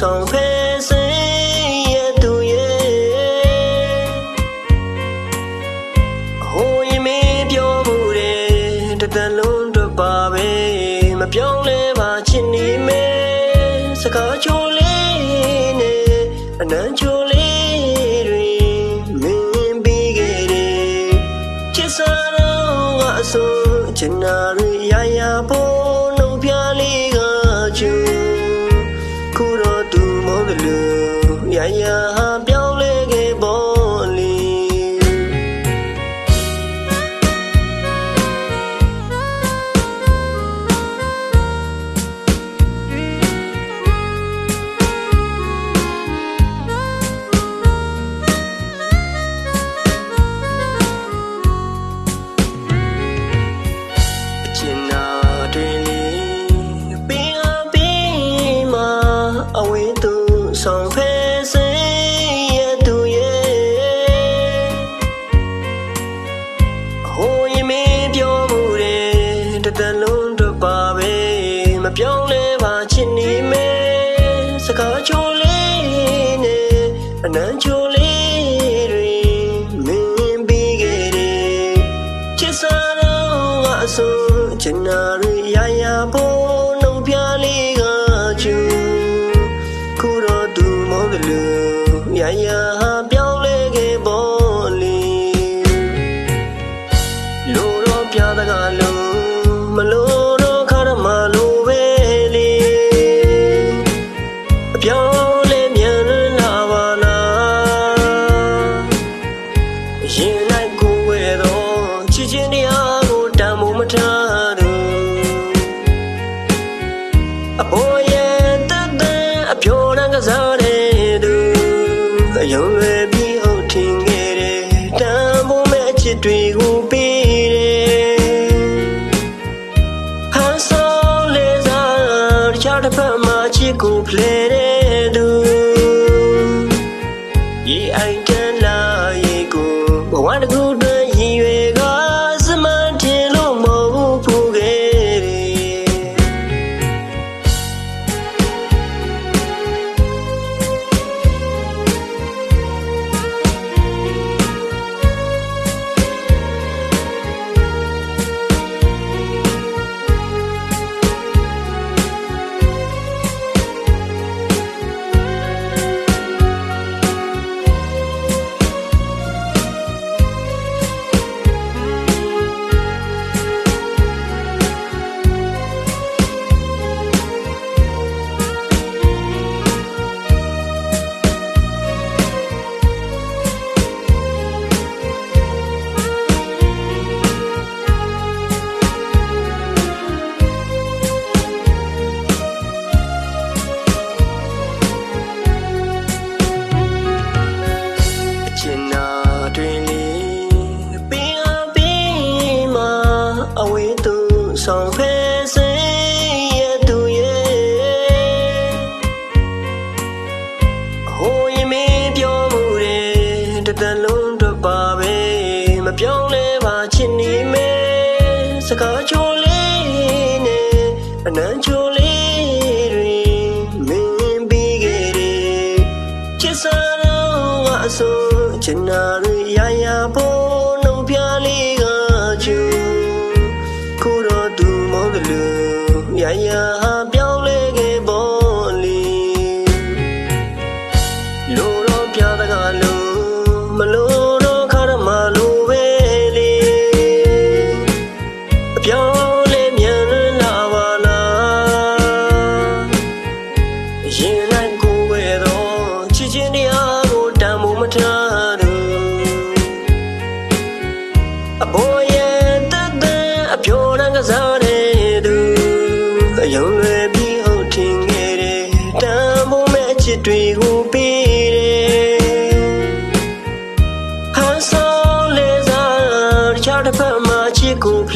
songs ayah ပြောင်းလဲပါချင်နေမယ်စကားချိုးလေးနဲ့အနမ်းချိုးလေးတွေမင်းပြီးခဲ့တယ်ချစ်စားတော့အဆိုချင်နာရ အယုံရွယ်ပြီးဟုတ်ထင်ခဲ့တယ်တန်ဖို့မဲ့ချစ်တွေကိုပေးတယ်ဟန်ဆောင်လေးစားတခြားတစ်ဖက်မှာချစ်ကိုဖလဲ ဆောင်ဖဲစေရသူရဲ့ဟိုရင်မင်းပြောမှုတဲ့တတလုံးတော့ပါပဲမပြောင်းလဲပါချင်နေမယ်စကားချိုးလေးနဲ့အနမ်းချိုး ရင်လိုက်ကိုဝဲတော့ချစ်ချင်းတရားကိုတန်ဖို့မထားသူအပေါ်ရဲ့တက်တဲ့အပြောရန်ကစားတဲ့သူအယုံရွယ်ပြီးဟုတ်ထင်ခဲ့တယ်တန်ဖို့မဲ့ချစ်တွေကိုပေးတယ်ဟန်ဆောင်လေးစားတခြားတစ်ဖက်မှာချစ်ကိုဖ